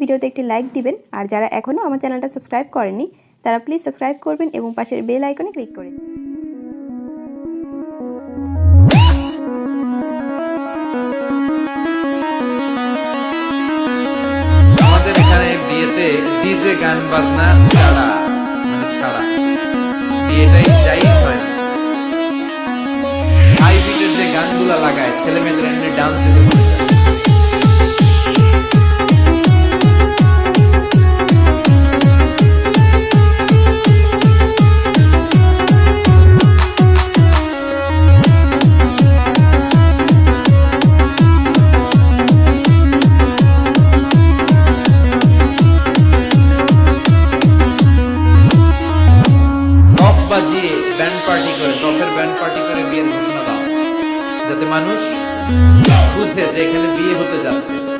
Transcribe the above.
ভিডিওতে একটি লাইক দিবেন। আর যারা এখনও আমার চ্যানেলটা সাবস্ক্রাইব করেনি তারা প্লিজ সাবস্ক্রাইব করবেন এবং পাশের বেল আইকনে ক্লিক করে দিন। গান, বাজনা ছাড়া মানে ছাড়া। বিয়েটাই যাই হয় গানগুলা লাগায় ছেলে ডান্স বাজিয়ে ব্যান্ড পার্টি করে, টপের ব্যান্ড পার্টি করে বিয়ের ঘোষণা দাও। যাতে মানুষ বুঝে যে এখানে বিয়ে হতে যাচ্ছে।